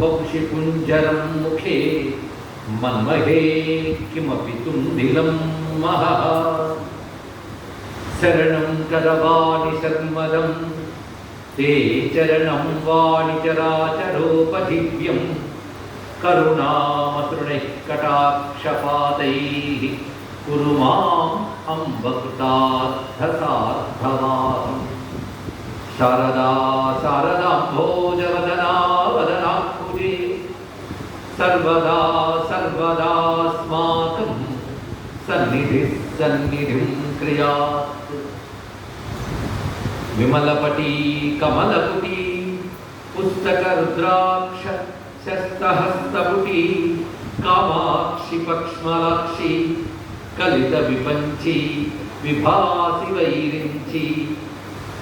वंशि मुखे मन्महे किमपि तुन्दिलं महः। शरणं करवाणि शर्मदं ते चरणं वाणि चराचरोपदिव्यं करुणामतृणैः कटाक्षपातैः कुरु माम् अम्बकृतार्थसार्थवाहम् शारदा शारदाम्भोजवदना वदनाम्बुजे సర్వదా సర్వదాస్మాకం సన్నిధి సన్నిధిం క్రియా. విమలపటీ కమలపుటీ పుస్తకరుద్రాక్ష శస్తహస్తపుటీ కామాక్షి పక్ష్మలాక్షి కలిత విపంచి విభాసి వైరించి.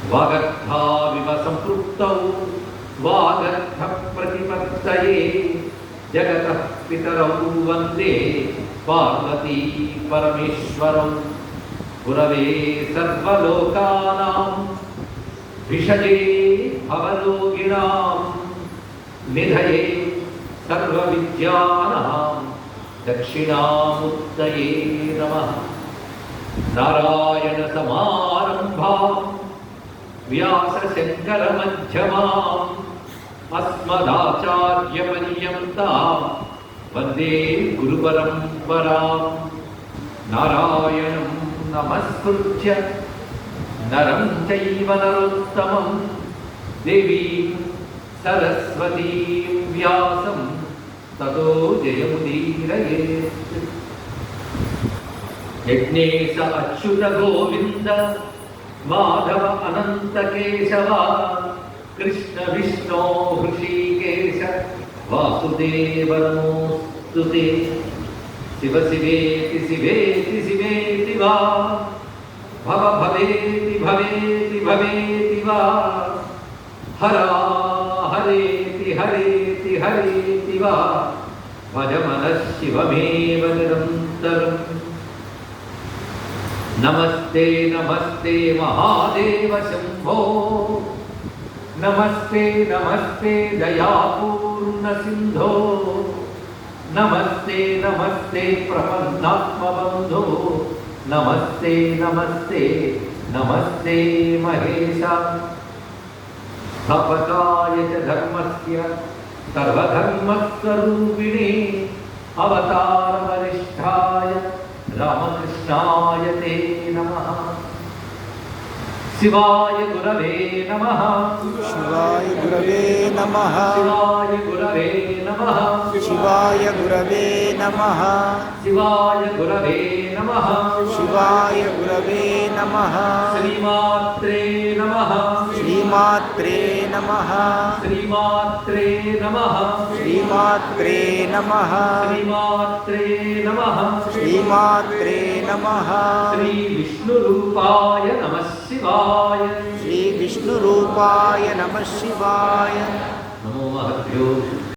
వాగర్థా వివ సంపృక్త వాగర్థ ప్రతిపత్తయే. జగతః పితరౌ వందే పార్వతీ పరమేశ్వరం గురవే సర్వలోకానాం విషజే భవలోగిణాం నిధయే సర్వవిద్యానాం దక్షిణాముత్తయే నమ నారాయణ సమారంభా వ్యాసశంకరమధ్యమాం अस्मदाचार्यपर्यन्ताम् वन्दे गुरुपरम्पराम् नारायणं नमस्कृत्य नरं चैव नरोत्तमं देवीं सरस्वतीं व्यासं ततो जयमुदीरयेत् यज्ञेश अच्युत गोविन्द माधव अनन्त केशव कृष्ण विष्णो हृषीकेश वासुदेव नमोऽस्तु ते शिव शिवेति शिवेति शिवेति वा। भव भवेति भवेति भवेति वा। हरा हरेति हरेति हरेति वा। भज मनः शिवमेव निरन्तरम्। नमस्ते नमस्ते महादेव शम्भो। नमस्ते नमस्ते दयापूर्ण सिन्धो नमस्ते नमस्ते, प्रपन्नात्मबन्धो। नमस्ते नमस्ते नमस्ते, महेशा। स्थापकाय च धर्मस्य, सर्वधर्मस्वरूपिणे अवतारवरिष्ठाय रामकृष्णाय ते नमः। शिवाय गुरवे नमः। शिवाय गुरवे नमः। शिवाय गुरवे नमः। शिवाय गुरवे नमः। शिवाय गुरवे नमः। शिवाय गुरवे नमः। श्रीमात्रे नमः। श्रीमात्रे नमः। श्रीमात्रे नमः। श्रीमात्रे नमः। श्रीमात्रे नमः। श्रीमात्रे नमः। श्रीविष्णुरूपाय नमः। शिवाय श्रीविष्णुरूपाय नमः शिवाय नमो महद्भ्यो